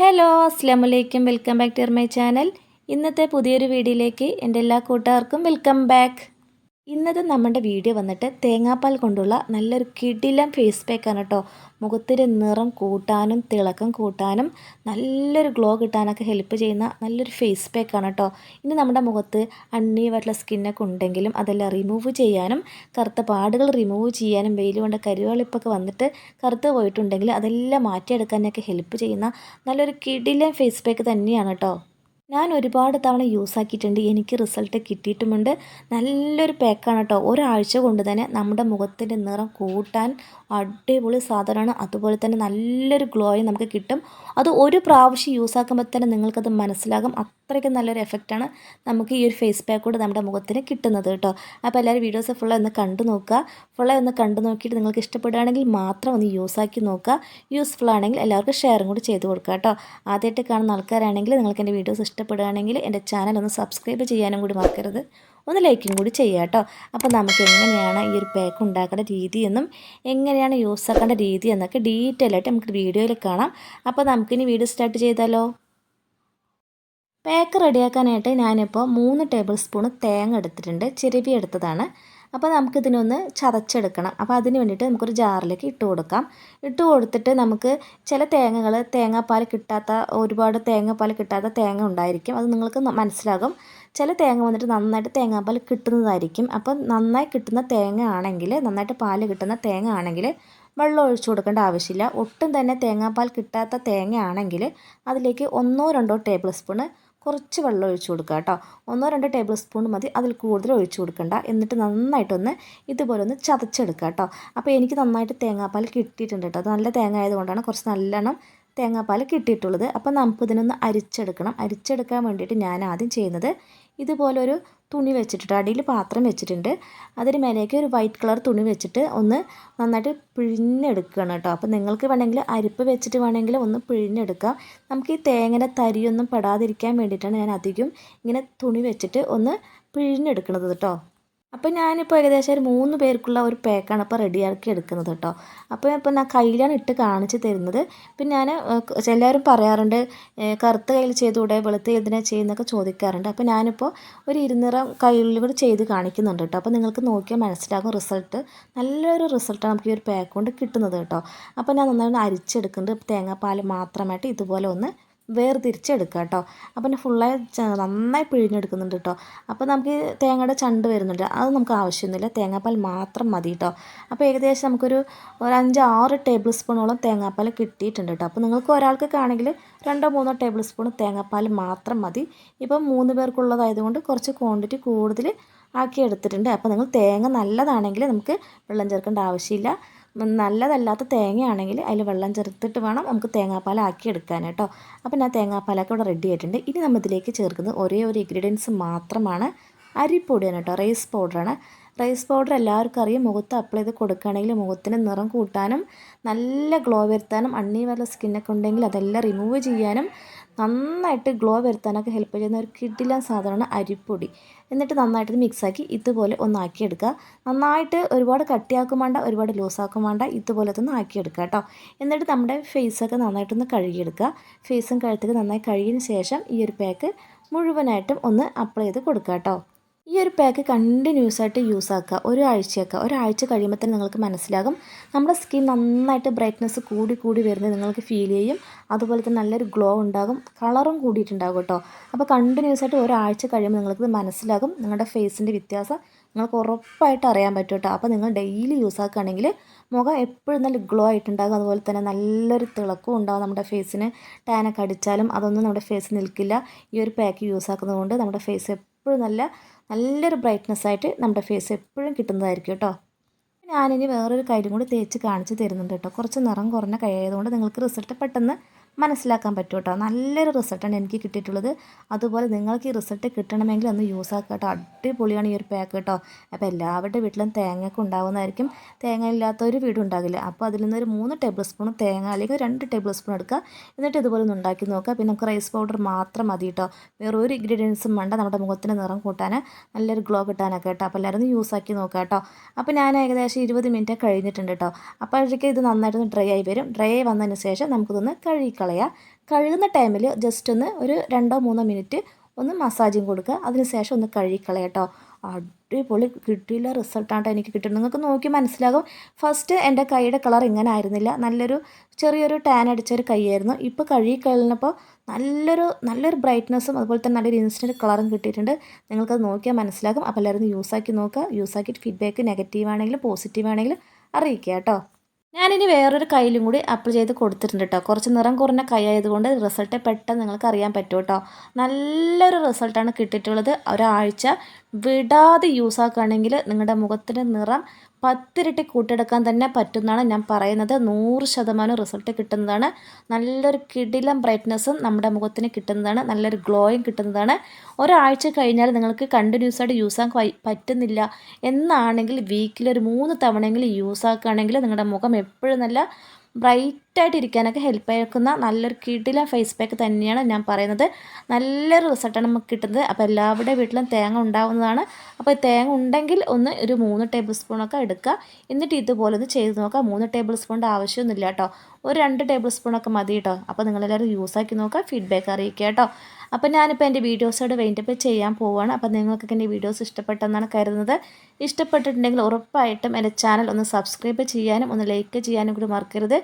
Hello അസ്സാം വലൈക്കും welcome back to my channel. ഇന്നത്തെ പുതിയൊരു വീഡിയോയിലേക്ക് എന്റെ എല്ലാ കൂട്ടുകാർക്കും വെൽക്കം ബാക്ക്. ഇന്നത്തെ നമ്മുടെ വീഡിയോ വന്നിട്ട് തേങ്ങാപ്പാൽ കൊണ്ടുള്ള നല്ലൊരു കിടിലം ഫേസ് പാക്കാണ് കേട്ടോ മുഖത്തിന്റെ നിറം കൂട്ടാനും തിളക്കം കൂട്ടാനും നല്ലൊരു ഗ്ലോ കിട്ടാനൊക്കെ ഹെൽപ്പ് ചെയ്യുന്ന നല്ലൊരു ഫേസ് പാക്കാണ് കേട്ടോ ഇനി നമ്മുടെ മുഖത്ത് അണ്ണീവായിട്ടുള്ള സ്കിന്നൊക്കെ ഉണ്ടെങ്കിലും അതെല്ലാം റിമൂവ് ചെയ്യാനും കറുത്ത പാടുകൾ റിമൂവ് ചെയ്യാനും വെയിൽ കൊണ്ട് കരിവാളിപ്പൊക്കെ വന്നിട്ട് കറുത്ത് പോയിട്ടുണ്ടെങ്കിൽ അതെല്ലാം മാറ്റിയെടുക്കാനൊക്കെ ഹെൽപ്പ് ചെയ്യുന്ന നല്ലൊരു കിടിലം ഫേസ് പാക്ക് തന്നെയാണ് കേട്ടോ ഞാൻ ഒരുപാട് തവണ യൂസ് ആക്കിയിട്ടുണ്ട്. എനിക്ക് റിസൾട്ട് കിട്ടിയിട്ടുമുണ്ട്. നല്ലൊരു പാക്കാണ് കേട്ടോ ഒരാഴ്ച കൊണ്ട് തന്നെ നമ്മുടെ മുഖത്തിന്റെ നിറം കൂട്ടാൻ അടിപൊളി സാധനമാണ്. അതുപോലെ തന്നെ നല്ലൊരു ഗ്ലോയും നമുക്ക് കിട്ടും. അത് ഒരു പ്രാവശ്യം യൂസ് ആക്കുമ്പോൾ തന്നെ നിങ്ങൾക്കത് മനസ്സിലാകും. അത്രയ്ക്ക് നല്ലൊരു എഫക്റ്റാണ് നമുക്ക് ഈ ഒരു ഫേസ് പാക്ക് കൂടെ നമ്മുടെ മുഖത്തിന് കിട്ടുന്നത് കേട്ടോ അപ്പോൾ എല്ലാവരും വീഡിയോസ് ഫുള്ള് ഒന്ന് കണ്ടു നോക്കുക. ഫുള്ള് ഒന്ന് കണ്ടു നോക്കിയിട്ട് നിങ്ങൾക്ക് ഇഷ്ടപ്പെടുകയാണെങ്കിൽ മാത്രം ഒന്ന് യൂസ് ആക്കി നോക്കുക. യൂസ്ഫുൾ ആണെങ്കിൽ എല്ലാവർക്കും ഷെയറും കൂടി ചെയ്ത് കൊടുക്കുക കേട്ടോ ആദ്യമായിട്ട് കാണുന്ന ആൾക്കാരാണെങ്കിൽ നിങ്ങൾക്ക് എന്റെ വീഡിയോസ് ഇഷ്ടപ്പെടുകയാണെങ്കിൽ എന്റെ ചാനൽ ഒന്ന് സബ്സ്ക്രൈബ് ചെയ്യാനും കൂടി മറക്കരുത്. ഒന്ന് ലൈക്കും കൂടി ചെയ്യുക കേട്ടോ അപ്പോൾ നമുക്ക് എങ്ങനെയാണ് ഈ ഒരു പാക്ക് ഉണ്ടാക്കേണ്ട രീതിയെന്നും എങ്ങനെയാണ് യൂസ് ആക്കേണ്ട രീതി എന്നൊക്കെ ഡീറ്റെയിൽ ആയിട്ട് നമുക്ക് വീഡിയോയിൽ കാണാം. അപ്പോൾ നമുക്കിനി വീഡിയോ സ്റ്റാർട്ട് ചെയ്താലോ? പാക്ക് റെഡിയാക്കാനായിട്ട് ഞാനിപ്പോൾ മൂന്ന് ടേബിൾ സ്പൂൺ തേങ്ങ എടുത്തിട്ടുണ്ട്. ചിരവി എടുത്തതാണ്. അപ്പോൾ നമുക്കിതിനൊന്ന് ചതച്ചെടുക്കണം. അപ്പോൾ അതിന് വേണ്ടിയിട്ട് നമുക്കൊരു ജാറിലേക്ക് ഇട്ട് കൊടുക്കാം. ഇട്ട് കൊടുത്തിട്ട് നമുക്ക് ചില തേങ്ങകൾ തേങ്ങാപ്പാൽ കിട്ടാത്ത ഒരുപാട് തേങ്ങാപ്പാൽ കിട്ടാത്ത തേങ്ങ ഉണ്ടായിരിക്കും. അത് നിങ്ങൾക്ക് മനസ്സിലാകും. ചില തേങ്ങ വന്നിട്ട് നന്നായിട്ട് തേങ്ങാപ്പാൽ കിട്ടുന്നതായിരിക്കും. അപ്പോൾ നന്നായി കിട്ടുന്ന തേങ്ങ ആണെങ്കിൽ നന്നായിട്ട് പാൽ കിട്ടുന്ന തേങ്ങ ആണെങ്കിൽ വെള്ളം ഒഴിച്ചു കൊടുക്കേണ്ട ആവശ്യമില്ല. ഒട്ടും തന്നെ തേങ്ങാപ്പാൽ കിട്ടാത്ത തേങ്ങ ആണെങ്കിൽ അതിലേക്ക് ഒന്നോ രണ്ടോ ടേബിൾ സ്പൂണ് കുറച്ച് വെള്ളം ഒഴിച്ചു കൊടുക്കുക കേട്ടോ. ഒന്നോ രണ്ടോ ടേബിൾ സ്പൂൺ മതി. അതിൽ കൂടുതൽ ഒഴിച്ചു കൊടുക്കണ്ട. എന്നിട്ട് നന്നായിട്ടൊന്ന് ഇതുപോലെ ഒന്ന് ചതച്ചെടുക്കുക കേട്ടോ. അപ്പോൾ എനിക്ക് നന്നായിട്ട് തേങ്ങാപ്പാൽ കിട്ടിയിട്ടുണ്ട് കേട്ടോ. അത് നല്ല തേങ്ങ ആയതുകൊണ്ടാണ് കുറച്ച് നല്ലോണം തേങ്ങാപ്പാൽ കിട്ടിയിട്ടുള്ളത്. അപ്പോൾ നമുക്കിതിനൊന്ന് അരിച്ചെടുക്കണം. അരിച്ചെടുക്കാൻ വേണ്ടിയിട്ട് ഞാൻ ആദ്യം ചെയ്യുന്നത് ഇതുപോലൊരു തുണി വെച്ചിട്ടുണ്ട് അടിയിൽ പാത്രം വെച്ചിട്ടുണ്ട്. അതിന് മേലേക്ക് ഒരു വൈറ്റ് കളർ തുണി വെച്ചിട്ട് ഒന്ന് നന്നായിട്ട് പിഴിഞ്ഞെടുക്കുകയാണ് കേട്ടോ. അപ്പോൾ നിങ്ങൾക്ക് വേണമെങ്കിൽ അരിപ്പ് വെച്ചിട്ട് വേണമെങ്കിൽ ഒന്ന് പിഴിഞ്ഞെടുക്കാം. നമുക്ക് ഈ തേങ്ങയുടെ തരിയൊന്നും പെടാതിരിക്കാൻ വേണ്ടിയിട്ടാണ് ഞാൻ അധികം ഇങ്ങനെ തുണി വെച്ചിട്ട് ഒന്ന് പിഴിഞ്ഞെടുക്കുന്നത് കേട്ടോ. അപ്പോൾ ഞാനിപ്പോൾ ഏകദേശം ഒരു മൂന്ന് പേർക്കുള്ള ഒരു പാക്കാണ് ഇപ്പോൾ റെഡിയാക്കി എടുക്കുന്നത് കേട്ടോ. അപ്പോൾ ഇപ്പോൾ ഞാൻ കയ്യിലാണ് ഇട്ട് കാണിച്ച് തരുന്നത്. പിന്നെ ഞാൻ എല്ലാവരും പറയാറുണ്ട് കറുത്ത കയ്യിൽ ചെയ്തുകൂടെ വെളുത്ത എന്തിനാ ചെയ്യുന്നൊക്കെ ചോദിക്കാറുണ്ട്. അപ്പോൾ ഞാനിപ്പോൾ ഒരു ഇരുനിറം കയ്യിൽ കൂടി ചെയ്ത് കാണിക്കുന്നുണ്ട് കേട്ടോ. അപ്പോൾ നിങ്ങൾക്ക് നോക്കിയാൽ മനസ്സിലാകും റിസൾട്ട് നല്ലൊരു റിസൾട്ടാണ് നമുക്ക് ഈ ഒരു പാക്ക് കൊണ്ട് കിട്ടുന്നത് കേട്ടോ. അപ്പോൾ ഞാൻ നന്നായി അരിച്ചെടുക്കുന്നുണ്ട്. തേങ്ങാപ്പാൽ മാത്രമായിട്ട് ഇതുപോലെ ഒന്ന് വേർതിരിച്ചെടുക്കുക കേട്ടോ അപ്പം ഫുള്ളായി നന്നായി പിഴിഞ്ഞെടുക്കുന്നുണ്ട് കേട്ടോ അപ്പോൾ നമുക്ക് തേങ്ങയുടെ ചണ്ട് വരുന്നുണ്ട്. അത് നമുക്ക് ആവശ്യമൊന്നുമില്ല തേങ്ങാപ്പാൽ മാത്രം മതി കേട്ടോ അപ്പോൾ ഏകദേശം നമുക്കൊരു ഒരു അഞ്ച് ആറ് ടേബിൾ സ്പൂണോളം തേങ്ങാപ്പാൽ കിട്ടിയിട്ടുണ്ട് കേട്ടോ അപ്പോൾ നിങ്ങൾക്ക് ഒരാൾക്കൊക്കെ ആണെങ്കിൽ രണ്ടോ മൂന്നോ ടേബിൾ സ്പൂൺ തേങ്ങാപ്പാൽ മാത്രം മതി. ഇപ്പം മൂന്ന് പേർക്കുള്ളതായതുകൊണ്ട് കുറച്ച് ക്വാണ്ടിറ്റി കൂടുതൽ ആക്കി എടുത്തിട്ടുണ്ട് അപ്പോൾ നിങ്ങൾ തേങ്ങ നല്ലതാണെങ്കിൽ നമുക്ക് വെള്ളം ചേർക്കേണ്ട ആവശ്യമില്ല. നല്ലതല്ലാത്ത തേങ്ങയാണെങ്കിൽ അതിൽ വെള്ളം ചേർത്തിട്ട് വേണം നമുക്ക് തേങ്ങാപ്പാലാക്കി എടുക്കാൻ കേട്ടോ. അപ്പോൾ ഞാൻ തേങ്ങാപ്പാലൊക്കെ ഇവിടെ റെഡി ആയിട്ടുണ്ട്. ഇനി നമ്മൾ ഇതിലേക്ക് ചേർക്കുന്നത് ഒരേ ഒരു ഇൻഗ്രീഡിയൻസ് മാത്രമാണ് അരിപ്പൊടിയാണ് കേട്ടോ. റൈസ് പൗഡറാണ് റൈസ് പൗഡർ എല്ലാവർക്കും അറിയാം. മുഖത്ത് അപ്ലൈ ചെയ്ത് കൊടുക്കുകയാണെങ്കിൽ മുഖത്തിന് നിറം കൂട്ടാനും നല്ല ഗ്ലോ വരുത്താനും അണ്ണി വല്ല സ്കിന്നൊക്കെ ഉണ്ടെങ്കിൽ അതെല്ലാം റിമൂവ് ചെയ്യാനും നന്നായിട്ട് ഗ്ലോ വരുത്താനൊക്കെ ഹെൽപ്പ് ചെയ്യുന്ന ഒരു കിഡിലൻ സാധനമാണ് അരിപ്പൊടി. എന്നിട്ട് നന്നായിട്ട് മിക്സാക്കി ഇതുപോലെ ഒന്ന് ആക്കിയെടുക്കുക. നന്നായിട്ട് ഒരുപാട് കട്ടിയാക്കും വേണ്ട ഒരുപാട് ലൂസാക്കും വേണ്ട ഇതുപോലെ തന്നെ ആക്കിയെടുക്കുക കേട്ടോ. എന്നിട്ട് നമ്മുടെ ഫേസൊക്കെ നന്നായിട്ടൊന്ന് കഴുകിയെടുക്കുക. ഫേസും കഴുത്തൊക്കെ നന്നായി കഴുകിയതിന് ശേഷം ഈ ഒരു പാക്ക് മുഴുവനായിട്ടും ഒന്ന് അപ്ലൈ ചെയ്ത് കൊടുക്കുക കേട്ടോ. ഈ ഒരു പാക്ക് കണ്ടിന്യൂസ് ആയിട്ട് യൂസ് ആക്കുക. ഒരാഴ്ചയൊക്കെ. ഒരാഴ്ച കഴിയുമ്പോൾ തന്നെ നിങ്ങൾക്ക് മനസ്സിലാകും. നമ്മുടെ സ്കിൻ നന്നായിട്ട് ബ്രൈറ്റ്നസ് കൂടി കൂടി വരുന്നത് നിങ്ങൾക്ക് ഫീൽ ചെയ്യും. അതുപോലെ തന്നെ നല്ലൊരു ഗ്ലോ ഉണ്ടാകും. കളറും കൂടിയിട്ടുണ്ടാകും കേട്ടോ. അപ്പോൾ കണ്ടിന്യൂസ് ആയിട്ട് ഒരാഴ്ച കഴിയുമ്പോൾ നിങ്ങൾക്ക് മനസ്സിലാകും. നിങ്ങളുടെ ഫേസിന്റെ വ്യത്യാസം. നിങ്ങൾക്ക് ഉറപ്പായിട്ട് അറിയാൻ പറ്റും കേട്ടോ. അപ്പോൾ നിങ്ങൾ ഡെയിലി യൂസ് ആക്കുകയാണെങ്കിൽ മുഖം എപ്പോഴും നല്ല ഗ്ലോ ആയിട്ടുണ്ടാകും. അതുപോലെ തന്നെ നല്ലൊരു തിളക്കവും ഉണ്ടാകും നമ്മുടെ ഫേസിന് ടാനൊക്കെ അടിച്ചാലും അതൊന്നും നമ്മുടെ ഫേസ് നിൽക്കില്ല. ഈ ഒരു പാക്ക് യൂസ് ആക്കുന്നത് കൊണ്ട് നമ്മുടെ ഫേസ് എപ്പോഴും നല്ല നല്ലൊരു ബ്രൈറ്റ്നസ് ആയിട്ട് നമ്മുടെ ഫേസ് എപ്പോഴും കിട്ടുന്നതായിരിക്കും കേട്ടോ. ഞാനിനി വേറൊരു കാര്യം കൂടി തേച്ച് കാണിച്ച് തരുന്നുണ്ട് കേട്ടോ. കുറച്ച് നിറം കുറഞ്ഞ കൈ ആയതുകൊണ്ട് നിങ്ങൾക്ക് റിസൾട്ട് പെട്ടെന്ന് മനസ്സിലാക്കാൻ പറ്റും കേട്ടോ നല്ലൊരു റിസൾട്ടാണ് എനിക്ക് കിട്ടിയിട്ടുള്ളത്. അതുപോലെ നിങ്ങൾക്ക് ഈ റിസൾട്ട് കിട്ടണമെങ്കിൽ ഒന്ന് യൂസ് ആക്കുക കേട്ടോ അടിപൊളിയാണ് ഈ ഒരു പാക്ക് കേട്ടോ. അപ്പോൾ എല്ലാവരുടെ വീട്ടിലും തേങ്ങയൊക്കെ ഉണ്ടാകുന്നതായിരിക്കും തേങ്ങ ഇല്ലാത്ത ഒരു വീടും ഉണ്ടാകില്ല. അപ്പോൾ അതിൽ നിന്ന് ഒരു മൂന്ന് ടേബിൾ സ്പൂൺ തേങ്ങ അല്ലെങ്കിൽ രണ്ട് ടേബിൾ സ്പൂൺ എടുക്കുക. എന്നിട്ട് ഇതുപോലെ ഒന്ന് ഉണ്ടാക്കി നോക്കുക. പിന്നെ നമുക്ക് റൈസ് പൗഡർ മാത്രം മതി കേട്ടോ. വേറെ ഒരു ഇൻഗ്രീഡിയൻസും വേണ്ട. നമ്മുടെ മുഖത്തിന് നിറം കൂട്ടാൻ നല്ലൊരു ഗ്ലോ കിട്ടാനൊക്കെ കേട്ടോ. അപ്പോൾ എല്ലാവരും യൂസ് ആക്കി നോക്കുക കേട്ടോ. അപ്പോൾ ഞാൻ ഏകദേശം ഇരുപത് മിനിറ്റ് കഴിഞ്ഞിട്ടുണ്ട് കേട്ടോ. അപ്പോഴേക്കും ഇത് നന്നായിട്ടൊന്ന് ഡ്രൈ ആയി വരും. ഡ്രൈ ആയി വന്നതിന് ശേഷം നമുക്കിതൊന്ന് കഴുകിക്കളയാം കഴുകിക്കളയുക കഴുകുന്ന ടൈമിൽ ജസ്റ്റ് ഒന്ന് ഒരു രണ്ടോ മൂന്നോ മിനിറ്റ് ഒന്ന് മസാജും കൊടുക്കുക. അതിനുശേഷം ഒന്ന് കഴുകിക്കളയുക കേട്ടോ അടിപൊളി കിട്ടിയില്ല റിസൾട്ടാണ് എനിക്ക് കിട്ടുന്നത്. നിങ്ങൾക്ക് നോക്കി മനസ്സിലാകും. ഫസ്റ്റ് എന്റെ കൈയുടെ കളർ ഇങ്ങനെ ആയിരുന്നില്ല. നല്ലൊരു ചെറിയൊരു ടാൻ അടിച്ചൊരു കൈയായിരുന്നു. ഇപ്പോൾ കഴുകി കഴിഞ്ഞപ്പോൾ നല്ലൊരു നല്ലൊരു ബ്രൈറ്റ്നസ്സും അതുപോലെ തന്നെ നല്ലൊരു ഇൻസ്റ്റന്റ് കളറും കിട്ടിയിട്ടുണ്ട്. നിങ്ങൾക്കത് നോക്കിയാൽ മനസ്സിലാകും. അപ്പോൾ എല്ലാവരും യൂസാക്കി നോക്കുക. യൂസാക്കിയിട്ട് ഫീഡ്ബാക്ക് നെഗറ്റീവ് ആണെങ്കിലും പോസിറ്റീവ് ആണെങ്കിലും അറിയിക്കുക കേട്ടോ ഞാനിനി വേറൊരു കയ്യിലും കൂടി അപ്ലൈ ചെയ്ത് കൊടുത്തിട്ടുണ്ട് കേട്ടോ കുറച്ച് നിറം കുറഞ്ഞ കൈ ആയതുകൊണ്ട് റിസൾട്ട് പെട്ടെന്ന് നിങ്ങൾക്ക് അറിയാൻ പറ്റും കേട്ടോ നല്ലൊരു റിസൾട്ടാണ് കിട്ടിയിട്ടുള്ളത്. ഒരാഴ്ച വിടാതെ യൂസ് ആക്കുകയാണെങ്കിൽ നിങ്ങളുടെ മുഖത്തിന്റെ നിറം പത്തിരട്ടി കൂട്ടിയെടുക്കാൻ തന്നെ പറ്റുന്നതാണ് ഞാൻ പറയുന്നത്. നൂറ് ശതമാനം റിസൾട്ട് കിട്ടുന്നതാണ്. നല്ലൊരു കിടിലം ബ്രൈറ്റ്നസ്സും നമ്മുടെ മുഖത്തിന് കിട്ടുന്നതാണ്. നല്ലൊരു ഗ്ലോയും കിട്ടുന്നതാണ്. ഒരാഴ്ച കഴിഞ്ഞാൽ നിങ്ങൾക്ക് കണ്ടിന്യൂസ് ആയിട്ട് യൂസ് ആക്കാൻ പറ്റുന്നില്ല എന്നാണെങ്കിൽ വീക്കിൽ ഒരു മൂന്ന് തവണയെങ്കിലും യൂസ് ആക്കുകയാണെങ്കിൽ നിങ്ങളുടെ മുഖം എപ്പോഴും നല്ല ബ്രൈറ്റായിട്ട് ഇരിക്കാനൊക്കെ ഹെൽപ്പ് ആയിരിക്കുന്ന നല്ലൊരു കിടില ഫേസ് പാക്ക് തന്നെയാണ് ഞാൻ പറയുന്നത്. നല്ലൊരു റിസൾട്ടാണ് നമുക്ക് കിട്ടുന്നത്. അപ്പോൾ എല്ലാവരുടെ വീട്ടിലും തേങ്ങ ഉണ്ടാവുന്നതാണ്. അപ്പോൾ തേങ്ങ ഉണ്ടെങ്കിൽ ഒന്ന് ഒരു മൂന്ന് ടേബിൾ സ്പൂണൊക്കെ എടുക്കുക. എന്നിട്ട് ഇതുപോലെ ഒന്ന് ചെയ്ത് നോക്കുക. മൂന്ന് ടേബിൾ സ്പൂണിന്റെ ആവശ്യമൊന്നുമില്ല കേട്ടോ. ഒരു രണ്ട് ടേബിൾ സ്പൂണൊക്കെ മതി കേട്ടോ. അപ്പോൾ നിങ്ങളെല്ലാവരും യൂസാക്കി നോക്കുക. ഫീഡ്ബാക്ക് അറിയിക്കുക കേട്ടോ. അപ്പോൾ ഞാനിപ്പോൾ എന്റെ വീഡിയോസോട് വേണ്ടിയപ്പോൾ ചെയ്യാൻ പോവുകയാണ്. അപ്പോൾ നിങ്ങൾക്കൊക്കെ എന്റെ വീഡിയോസ് ഇഷ്ടപ്പെട്ടെന്നാണ് കരുതുന്നത്. ഇഷ്ടപ്പെട്ടിട്ടുണ്ടെങ്കിൽ ഉറപ്പായിട്ടും എന്റെ ചാനൽ ഒന്ന് സബ്സ്ക്രൈബ് ചെയ്യാനും ഒന്ന് ലൈക്ക് ചെയ്യാനും കൂടി മറക്കരുത്.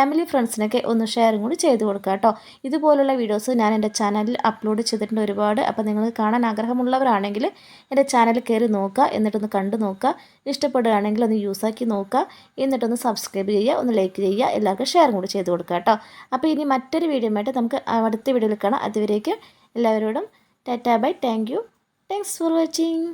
ഫാമിലി ഫ്രണ്ട്സിനൊക്കെ ഒന്ന് ഷെയറും കൂടി ചെയ്ത് കൊടുക്കുക കേട്ടോ. ഇതുപോലുള്ള വീഡിയോസ് ഞാൻ എന്റെ ചാനലിൽ അപ്ലോഡ് ചെയ്തിട്ടുണ്ട് ഒരുപാട്. അപ്പോൾ നിങ്ങൾ കാണാൻ ആഗ്രഹമുള്ളവരാണെങ്കിൽ എന്റെ ചാനൽ കയറി നോക്കുക. എന്നിട്ടൊന്ന് കണ്ടു നോക്കുക. ഇഷ്ടപ്പെടുകയാണെങ്കിൽ ഒന്ന് യൂസാക്കി നോക്കുക. എന്നിട്ടൊന്ന് സബ്സ്ക്രൈബ് ചെയ്യുക. ഒന്ന് ലൈക്ക് ചെയ്യുക. എല്ലാവർക്കും ഷെയറും കൂടി ചെയ്ത് കൊടുക്കുക കേട്ടോ. അപ്പോൾ ഇനി മറ്റൊരു വീഡിയോ ആയിട്ട് നമുക്ക് അടുത്ത വീഡിയോയിൽ കാണാം. അതുവരേക്കും എല്ലാവരോടും tata bye. Thank you thanks for watching